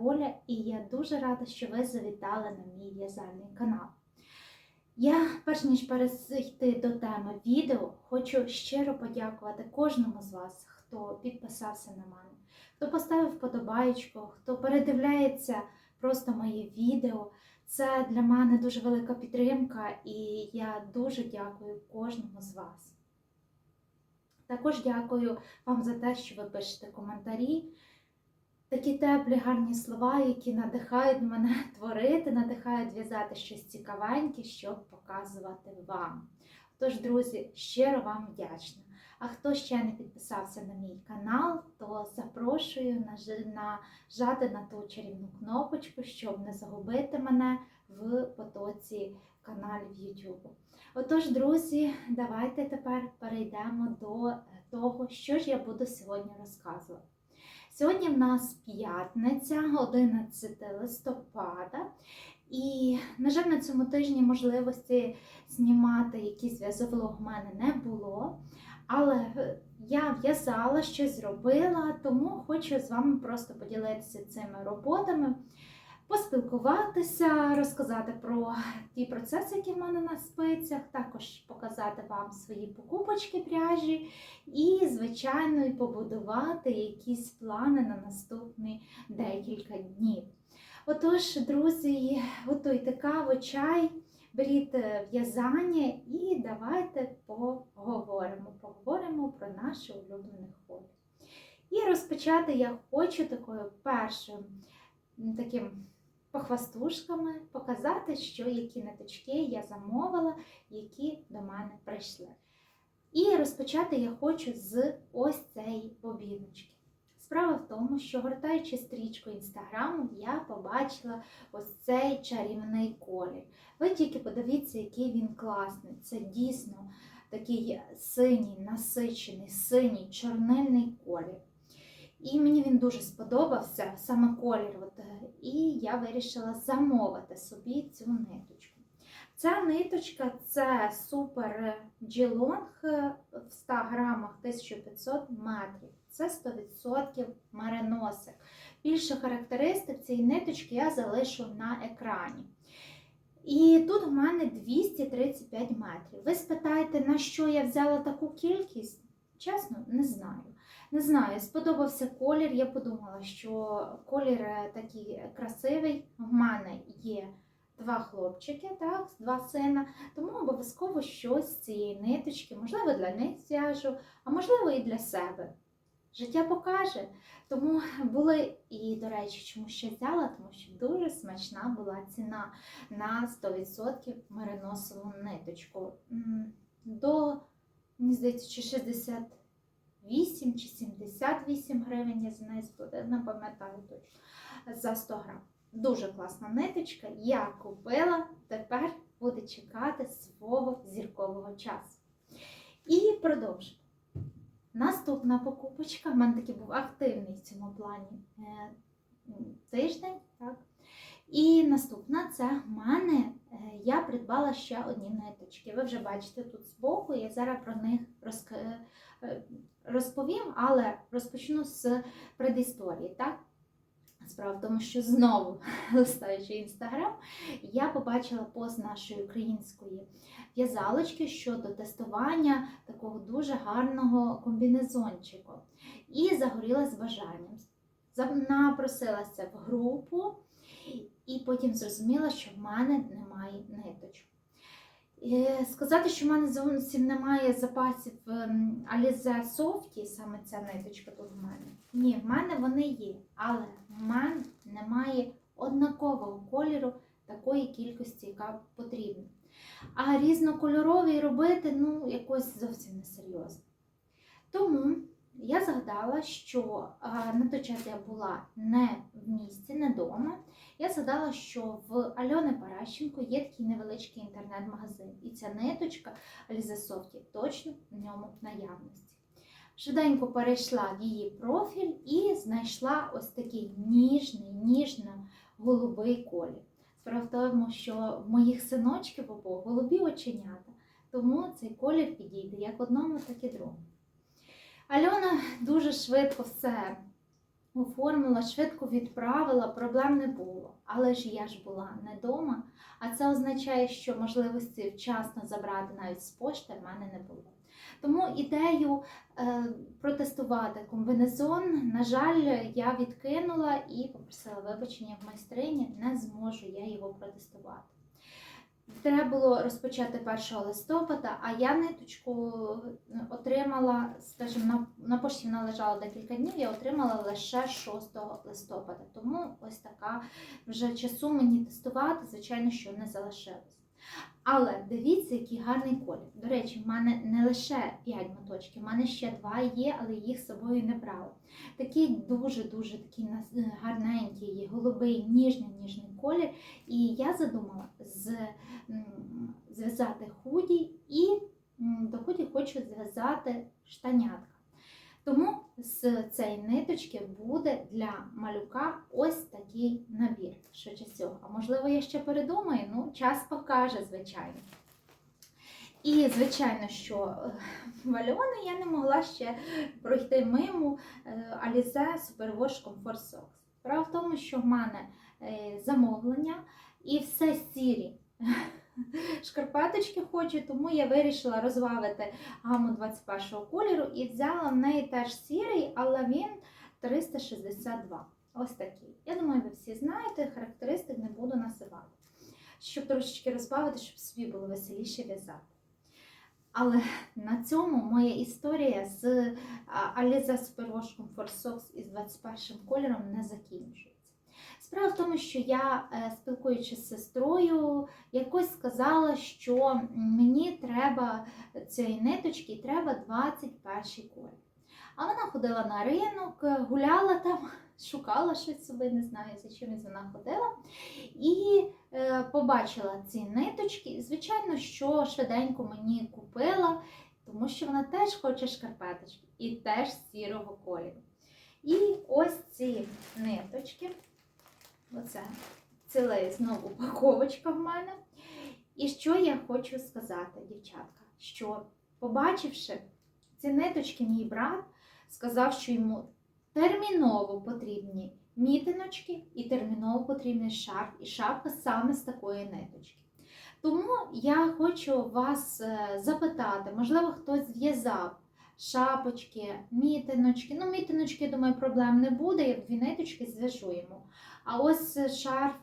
Оля, і я дуже рада, що ви завітали на мій в'язальний канал. Я, перш ніж перейти до теми відео, хочу щиро подякувати кожному з вас, хто підписався на мене, хто поставив вподобаєчку, хто передивляється просто моє відео. Це для мене дуже велика підтримка, і я дуже дякую кожному з вас. Також дякую вам за те, що ви пишете коментарі. Такі теплі, гарні слова, які надихають мене творити, надихають в'язати щось цікавеньке, щоб показувати вам. Тож, друзі, щиро вам вдячна. А хто ще не підписався на мій канал, то запрошую нажати на ту чарівну кнопочку, щоб не загубити мене в потоці каналів YouTube. Отож, друзі, давайте тепер перейдемо до того, що ж я буду сьогодні розказувати. Сьогодні в нас п'ятниця, 11 листопада, і, на жаль, на цьому тижні можливості знімати якийсь в'язовлог в мене не було. Але я в'язала, щось зробила, тому хочу з вами просто поділитися цими роботами, поспілкуватися, розказати про ті процеси, які в мене на спицях, також показати вам свої покупочки пряжі і, звичайно, побудувати якісь плани на наступні декілька днів. Отож, друзі, готуйте каву, чай, беріть в'язання і давайте поговоримо. Поговоримо про наші улюблені хобі. І розпочати я хочу такою першим таким похвастушками показати, що які ниточки я замовила, які до мене прийшли. І розпочати я хочу з ось цієї бобіночки. Справа в тому, що гортаючи стрічку інстаграму, я побачила ось цей чарівний колір. Ви тільки подивіться, який він класний. Це дійсно такий синій, насичений, синій, чорнильний колір. І мені він дуже сподобався, саме колір. От, і я вирішила замовити собі цю ниточку. Ця ниточка це супер джілонг в 100 грамах 1500 метрів. Це 100% мериносик. Більше характеристик цієї ниточки я залишу на екрані. І тут у мене 235 метрів. Ви спитаєте, на що я взяла таку кількість? Чесно, не знаю. Не знаю, сподобався колір. Я подумала, що колір такий красивий. В мене є два хлопчики, так, два сина, тому обов'язково щось з цієї ниточки, можливо, для них зв'яжу, а можливо, і для себе. Життя покаже. Тому були, і, до речі, чому ще взяла, тому що дуже смачна була ціна на 100% мериносову ниточку. До, мені здається, чи 68 чи 78 гривень, я сплатила, не пам'ятаю точно, за 100 грам. Дуже класна ниточка. Я купила, тепер буде чекати свого зіркового часу. І продовжую. Наступна покупочка, в мене такий був активний в цьому плані е, тиждень. так? І наступна це в мене е, я придбала ще одні ниточки. Ви вже бачите тут збоку, я зараз про них е, розповім, але розпочну з предісторії. так? Справа в тому, що знову листаючи інстаграм, я побачила пост нашої української в'язалочки щодо тестування такого дуже гарного комбінезончику. І загоріла з бажанням. Напросилася в групу, і потім зрозуміла, що в мене немає ниточок. Сказати, що в мене зовсім немає запасів ем, Alize Softy, саме ця ниточка тут в мене. Ні, в мене вони є, але в мене немає однакового кольору такої кількості, яка потрібна. А різнокольоровий робити ну, якось зовсім несерйозно. Тому я згадала, що на той час я була не в місті, не вдома. Я згадала, що в Альони Паращенко є такий невеличкий інтернет-магазин. І ця ниточка Alize точно в ньому наявності. Швиденько перейшла в її профіль і знайшла ось такий ніжний, ніжно-голубий колір. Справа в тому, що в моїх синочків обох голубі оченята, тому цей колір підійде як одному, так і другому. Альона дуже швидко все оформила, швидко відправила, проблем не було. Але ж я ж була не вдома, а це означає, що можливості вчасно забрати навіть з пошти в мене не було. Тому ідею е, протестувати комбінезон, на жаль, я відкинула і попросила вибачення в майстрині, не зможу я його протестувати. Треба було розпочати 1 листопада, а я ниточку отримала, скажімо, на, на пошті вона лежала декілька днів, я отримала лише 6 листопада. Тому ось така вже часу мені тестувати, звичайно, що не залишилось. Але дивіться, який гарний колір. До речі, в мене не лише 5 моточків, в мене ще 2 є, але їх з собою не брала. Такий дуже-дуже такий нас- гарненький, голубий, ніжний ніжний колір. І я задумала зв'язати худі і до худі хочу зв'язати штанятка. Тому з цієї ниточки буде для малюка ось такий набір. Швидше всього. А можливо, я ще передумаю, ну, час покаже, звичайно. І, звичайно, що е, в Альони я не могла ще пройти мимо е, Alize Superwash Comfort Socks. Справа в тому, що в мене е, замовлення і все сірі шкарпеточки хочу, тому я вирішила розвавити гаму 21-го кольору і взяла в неї теж сірий, але він 362. Ось такий. Я думаю, ви всі знаєте, характеристик не буду називати. Щоб трошечки розбавити, щоб собі було веселіше в'язати. Але на цьому моя історія з а, Alize Superwash Comfort Socks із 21 кольором не закінчується. Справа в тому, що я, е, спілкуючись з сестрою, якось сказала, що мені треба цієї ниточки, треба 21 колір. А вона ходила на ринок, гуляла там, шукала щось собі, не знаю, за чимось вона ходила. І е, побачила ці ниточки. Звичайно, що швиденько мені купила, тому що вона теж хоче шкарпеточки і теж сірого кольору. І ось ці ниточки. Оце ціла знову упаковочка в мене. І що я хочу сказати, дівчатка, що побачивши ці ниточки, мій брат сказав, що йому терміново потрібні мітиночки і терміново потрібний шарф, і шапка саме з такої ниточки. Тому я хочу вас е, запитати, можливо, хтось зв'язав шапочки, мітиночки. Ну, мітиночки, думаю, проблем не буде, я дві ниточки зв'яжу йому. А ось е, шарф,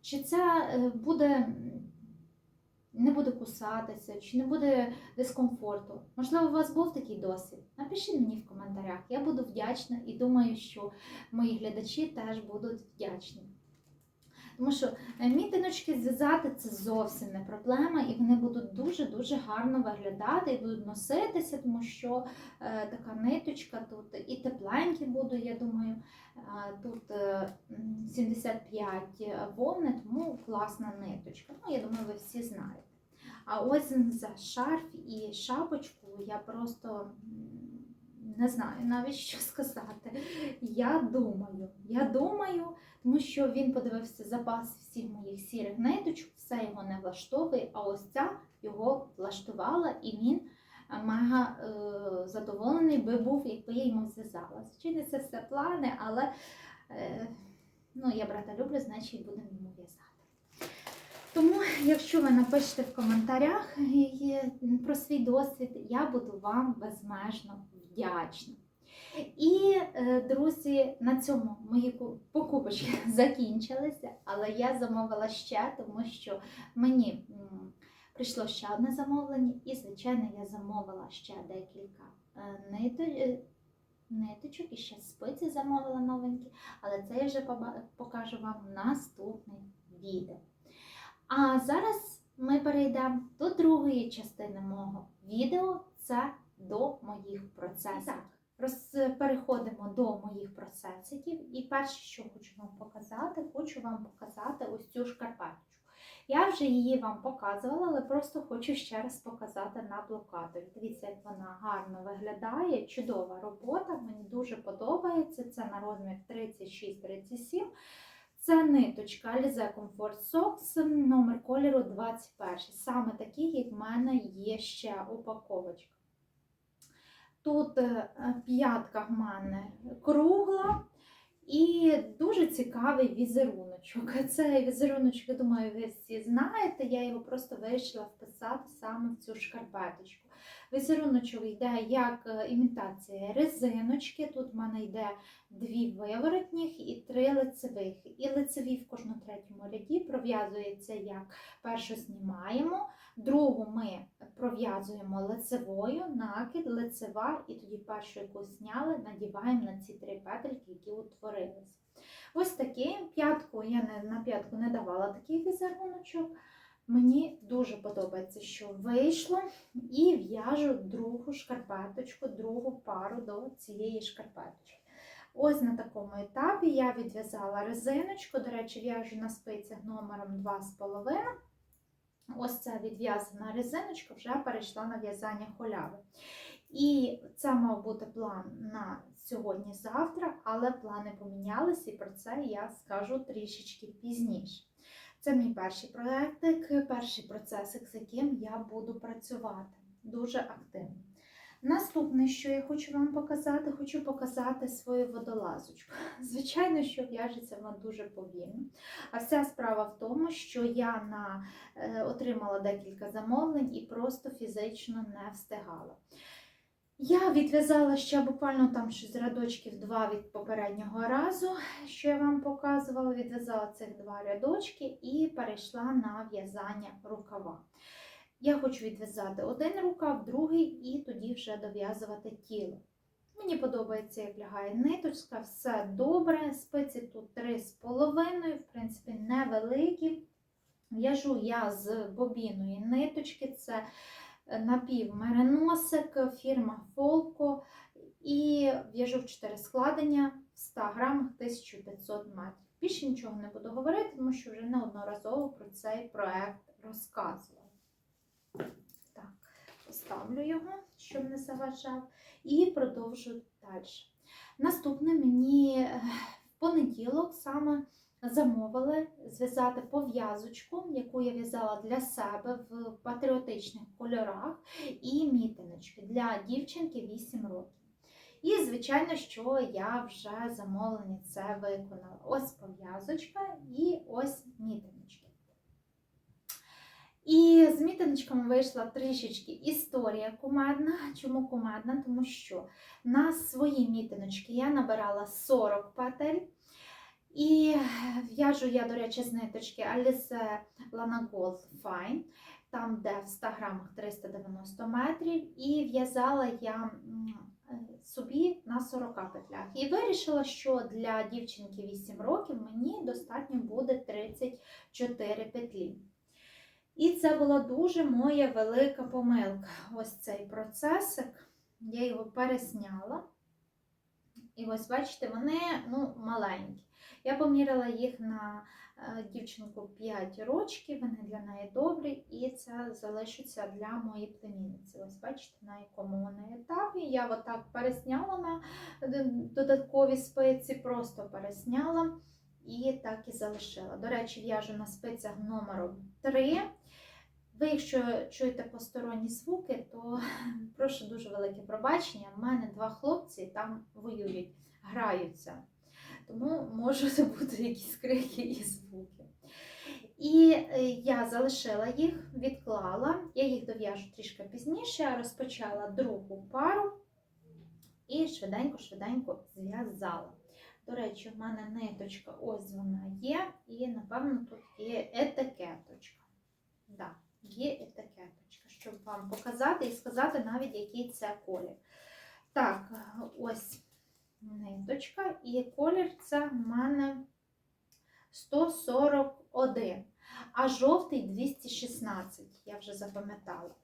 чи це е, буде не буде кусатися, чи не буде дискомфорту. Можливо, у вас був такий досвід? Напишіть мені в коментарях. Я буду вдячна і думаю, що мої глядачі теж будуть вдячні. Тому що е, мітиночки зв'язати це зовсім не проблема, і вони будуть дуже-дуже гарно виглядати і будуть носитися, тому що е, така ниточка тут і тепленькі буду, я думаю. Е, Тут е, 75 вовни, тому класна ниточка. Ну, я думаю, ви всі знаєте. А ось за шарф і шапочку я просто не знаю навіть що сказати. Я думаю, я думаю, тому що він подивився запас всіх моїх сірих ниточок, все його не влаштовує, а ось ця його влаштувала, і він е, мега е, задоволений би був, якби я йому зв'язала. Звичайно, це все плани, але е, ну, я брата люблю, значить будемо йому в'язати. Тому, якщо ви напишете в коментарях е, про свій досвід, я буду вам безмежно вдячна. І, е, друзі, на цьому мої покупочки закінчилися, але я замовила ще, тому що мені прийшло ще одне замовлення, і, звичайно, я замовила ще декілька е, е, ниточок і ще спиці замовила новенькі, але це я вже покажу вам в наступне відео. А зараз ми перейдемо до другої частини мого відео. Це до моїх процесів. Так, роз, переходимо до моїх процесиків. І перше, що хочу вам показати, хочу вам показати ось цю шкарпеточку. Я вже її вам показувала, але просто хочу ще раз показати на блокаторі. Дивіться, як вона гарно виглядає. Чудова робота, мені дуже подобається. Це на розмір 36-37. Це ниточка Alize Comfort Socks, номер кольору 21. Саме такий, як в мене є ще упаковочка. Тут е, п'ятка в мене кругла, І дуже цікавий візеруночок. Цей візеруночок, я думаю, ви всі знаєте. Я його просто вирішила вписати саме в цю шкарпеточку. Візеруночок йде як е, імітація резиночки. Тут в мене йде дві виворотніх і три лицевих. І лицеві в кожному третьому ряді пров'язується як першу знімаємо, другу ми пров'язуємо лицевою, накид, лицева, і тоді першу, яку зняли, надіваємо на ці три петельки, які утворились. Ось такий п'ятку я не, на п'ятку не давала такий візеруночок. Мені дуже подобається, що вийшло, і в'яжу другу шкарпеточку, другу пару до цієї шкарпеточки. Ось на такому етапі я відв'язала резиночку, до речі, в'яжу на спицях номером 2,5. Ось ця відв'язана резиночка вже перейшла на в'язання холяви. І це мав бути план на сьогодні-завтра, але плани помінялися, і про це я скажу трішечки пізніше. Це мій перший проєктик, перший процесик, з яким я буду працювати дуже активно. Наступне, що я хочу вам показати, хочу показати свою водолазочку. Звичайно, що в'яжеться вона дуже повільно. А вся справа в тому, що я на, е, отримала декілька замовлень і просто фізично не встигала. Я відв'язала ще буквально там щось рядочків два від попереднього разу, що я вам показувала. Відв'язала цих два рядочки і перейшла на в'язання рукава. Я хочу відв'язати один рукав, другий, і тоді вже дов'язувати тіло. Мені подобається, як лягає ниточка, все добре. Спиці тут 3,5, в принципі, невеликі. В'яжу я з бобіної ниточки, це напівмереносик, фірма Folco. І в'яжу в 4 складення в 100 грамах 1500 метрів. Більше нічого не буду говорити, тому що вже неодноразово про цей проект розказувала. Так, поставлю його, щоб не заважав, і продовжу далі. Наступне мені е, в понеділок саме замовили зв'язати пов'язочку, яку я в'язала для себе в патріотичних кольорах, і мітиночки для дівчинки 8 років. І, звичайно, що я вже замовлення це виконала. Ось пов'язочка і ось мітиночки. І з мітиночками вийшла трішечки історія кумедна. Чому кумедна? Тому що на свої мітиночки я набирала 40 петель. І в'яжу я, до речі, з ниточки Alice Lana Gold Fine, там, де в 100 грамах 390 метрів, і в'язала я собі на 40 петлях. І вирішила, що для дівчинки 8 років мені достатньо буде 34 петлі. І це була дуже моя велика помилка. Ось цей процесик, я його пересняла. І ось, бачите, вони ну, маленькі. Я поміряла їх на е, дівчинку 5 років, вони для неї добрі, і це залишиться для моєї племінниці. Ось бачите, на якому вони етапі. Я отак пересняла на додаткові спиці, просто пересняла і так і залишила. До речі, в'яжу на спицях номером 3. Ви, якщо чуєте посторонні звуки, то прошу дуже велике пробачення. У мене два хлопці там воюють, граються. Тому можуть бути якісь крики і звуки. І е, я залишила їх, відклала, я їх дов'яжу трішки пізніше, розпочала другу пару і швиденько-швиденько зв'язала. До речі, в мене ниточка, ось вона є, і, напевно, тут є етикеточка. Да, є етикеточка, щоб вам показати і сказати навіть, який це колір. Так, ось ниточка, і колір це в мене 141, а жовтий 216, я вже запам'ятала.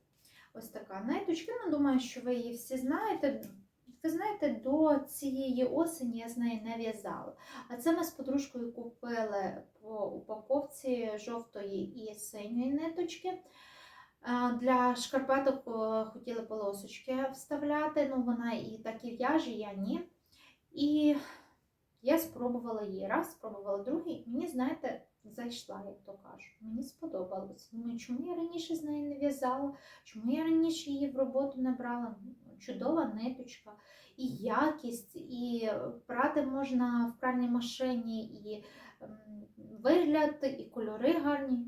Ось така ниточка. Ну, думаю, що ви її всі знаєте. Ви знаєте, до цієї осені я з неї не в'язала. А це ми з подружкою купили по упаковці жовтої і синьої ниточки. Для шкарпеток хотіли полосочки вставляти, ну вона і так і в'яже, я ні. І я спробувала її раз, спробувала другий. Мені, знаєте, зайшла, як то кажуть. Мені сподобалось. Думаю, чому я раніше з нею не в'язала, чому я раніше її в роботу не брала, чудова ниточка, і якість, і прати можна в пральній машині, і ем, вигляд, і кольори гарні.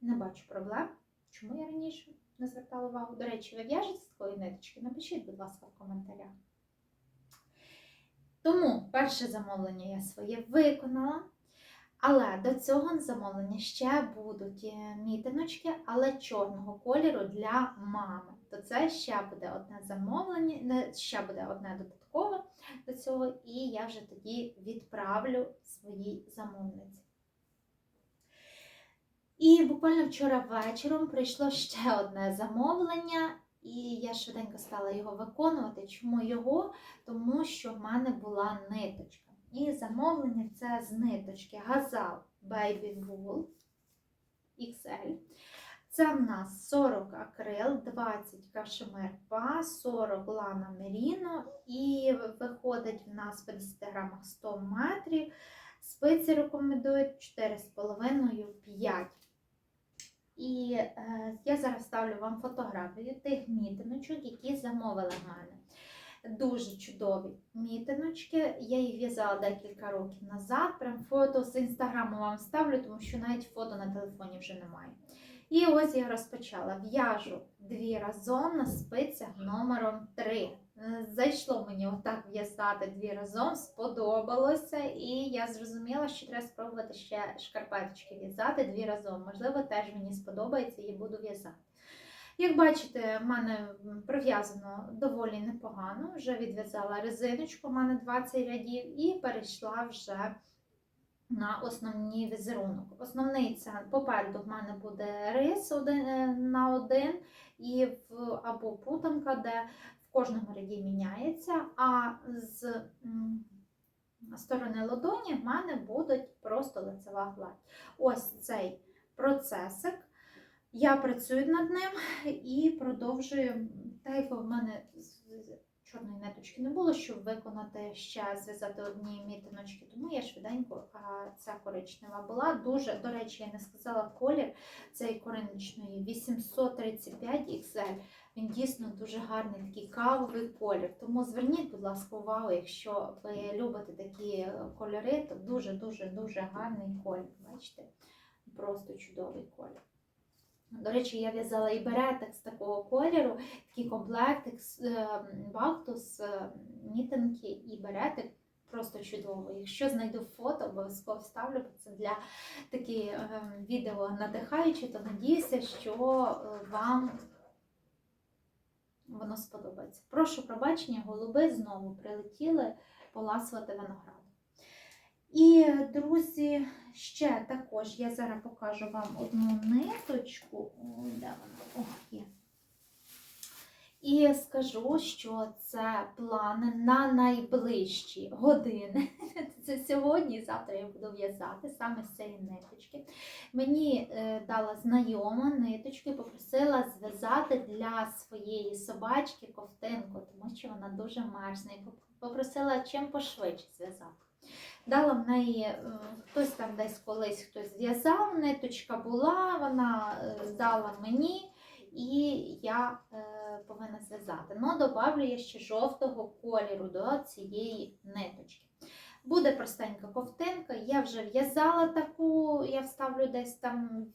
Не бачу проблем. Чому я раніше не звертала увагу? До речі, ви в'яжете з такої ниточки? Напишіть, будь ласка, в коментарях. Тому перше замовлення я своє виконала. Але до цього замовлення ще будуть е, мітиночки, але чорного кольору для мами. То це ще буде одне замовлення, ще буде одне додаткове до цього, і я вже тоді відправлю своїй замовниці. І буквально вчора вечором прийшло ще одне замовлення, і я швиденько стала його виконувати. Чому його? Тому що в мене була ниточка. І замовлення це з ниточки Газал Baby Wool XL. Це в нас 40 акрил, 20 кашемир па, 40 лана меріно і виходить в нас в 50 грамах 100 метрів. Спиці рекомендують 4,5-5. І е, я зараз ставлю вам фотографію тих мітиночок, які замовили в мене. Дуже чудові мітиночки. Я їх в'язала декілька років назад. Прям фото з інстаграму вам ставлю, тому що навіть фото на телефоні вже немає. І ось я розпочала. В'яжу дві разом на спицях номером 3. Зайшло мені отак в'язати дві разом, сподобалося, і я зрозуміла, що треба спробувати ще шкарпеточки в'язати дві разом. Можливо, теж мені сподобається і буду в'язати. Як бачите, в мене прив'язано доволі непогано. Вже відв'язала резиночку, у мене 20 рядів, і перейшла вже на основний візерунок. Основний це попереду в мене буде рис один е, на один, і в або путанка, де в кожному ряді міняється. А з сторони ладоні в мене буде просто лицева гладь. Ось цей процесик. Я працюю над ним і продовжую, так як в мене чорної ниточки не було, щоб виконати ще зв'язати одні мітиночки, тому я швиденько, ця коричнева була. Дуже, до речі, я не сказала колір цієї коричневої 835 XL. Він дійсно дуже гарний, такий кавовий колір. Тому зверніть, будь ласка, увагу, якщо ви любите такі кольори, то дуже-дуже дуже гарний колір. Бачите? Просто чудовий колір. До речі, я в'язала і беретик з такого кольору, такий комплектик е, бактус, е, мітинки і беретик. Просто чудово. Якщо знайду фото, обов'язково вставлю це для такі е, відео надихаючі, то надіюся, що е, вам воно сподобається. Прошу пробачення, голуби знову прилетіли поласувати виноград. І, друзі, ще також я зараз покажу вам одну ниточку. О, де вона? О, є. І скажу, що це плани на найближчі години. Це сьогодні і завтра я буду в'язати саме з цієї ниточки. Мені е, дала знайома ниточку і попросила зв'язати для своєї собачки ковтинку, тому що вона дуже мерзне. Попросила чим пошвидше зв'язати. Дала в неї, е, хтось там десь колись хтось зв'язав, ниточка була, вона е, дала мені, і я е, повинна зв'язати. Ну, добавлю я ще жовтого кольору до цієї ниточки. Буде простенька ковтинка, я вже в'язала таку, я вставлю десь там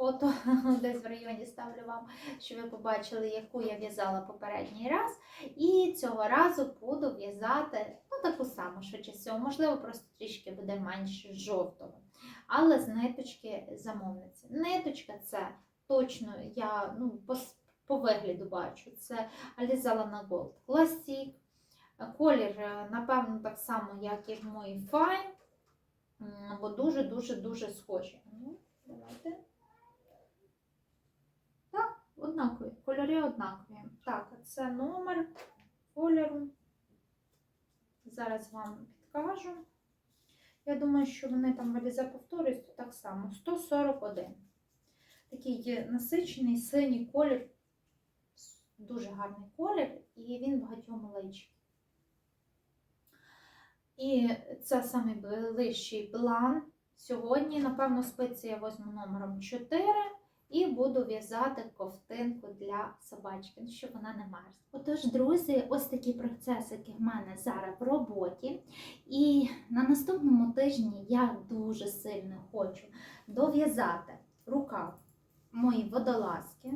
фото, десь в районі ставлю вам, щоб ви побачили, яку я в'язала попередній раз. І цього разу буду в'язати ну, таку саму, швидше всього, можливо, просто трішки буде менше жовтого. Але з ниточки замовниці. Ниточка це точно я ну, по, по вигляду бачу. Це Aliza Lana Gold Classic. Колір, е, напевно, так само, як і в моїй Fine, бо дуже-дуже-дуже схожі. Ну, давайте. Так, однакові. Кольори однакові. Так, це номер кольору. Зараз вам підкажу. Я думаю, що вони там валізе повторюють то так само. 141. Такий насичений синій колір, дуже гарний колір, і він багатьом личить. І це найближчий план. Сьогодні, напевно, спиці я возьму номером 4 І буду в'язати ковтинку для собачки, ну, щоб вона не мерзла. Отож, друзі, ось такі процесики в мене зараз в роботі. І на наступному тижні я дуже сильно хочу дов'язати рукав моїй водолазки.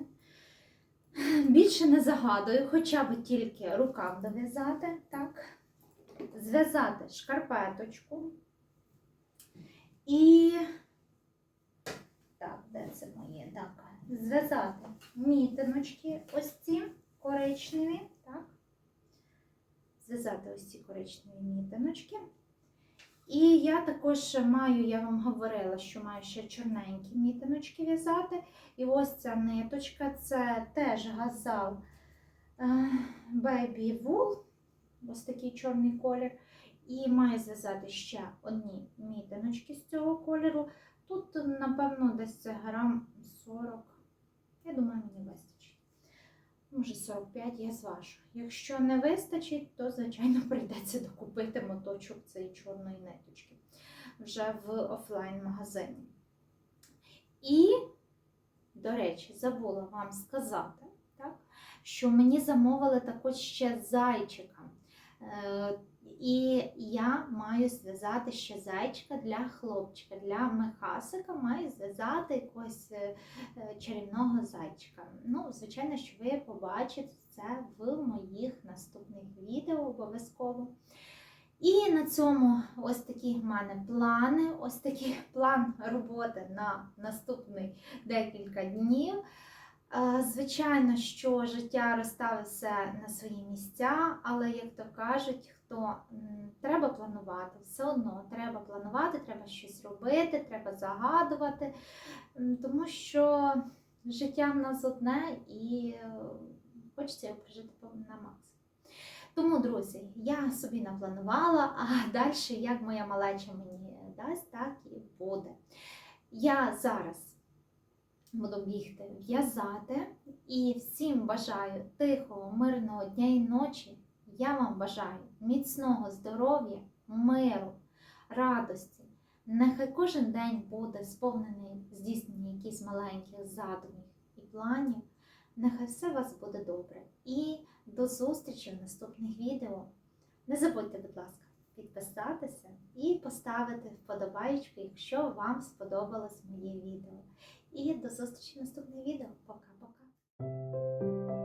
Більше не загадую, хоча б тільки рукав дов'язати, так, зв'язати шкарпеточку. І так, де це моє? Так, зв'язати мітиночки, ось ці коричневі, так. Зв'язати ось ці коричневі мітиночки. І я також маю, я вам говорила, що маю ще чорненькі мітиночки в'язати. І ось ця ниточка, це теж газал е, Baby Wool, ось такий чорний колір. І маю зв'язати ще одні мітиночки з цього кольору. Тут, напевно, десь грам 40. Я думаю, мені вистачить. Може 45 я зважу. Якщо не вистачить, то, звичайно, прийдеться докупити моточок цієї чорної ниточки вже в офлайн-магазині. І, до речі, забула вам сказати, так, що мені замовили також ще зайчика. І я маю зв'язати ще зайчика для хлопчика, для Михасика маю зв'язати якогось е, чарівного зайчика. Ну, звичайно, що ви побачите це в моїх наступних відео обов'язково. І на цьому ось такі в мене плани, ось такий план роботи на наступний декілька днів. Е, Звичайно, що життя розставить все на свої місця, але, як то кажуть, м, треба планувати, все одно треба планувати, треба щось робити, треба загадувати, тому що життя в нас одне і е, хочеться його прожити на максимум. Тому, друзі, я собі напланувала, а далі, як моя малеча мені дасть, так і буде. Я зараз буду бігти в'язати і всім бажаю тихого, мирного дня і ночі. Я вам бажаю міцного здоров'я, миру, радості. Нехай кожен день буде сповнений здійснення якихось маленьких задумів і планів. Нехай все у вас буде добре. І до зустрічі в наступних відео. Не забудьте, будь ласка, підписатися і поставити вподобайку, якщо вам сподобалось моє відео. І до зустрічі в наступних відео. Пока-пока.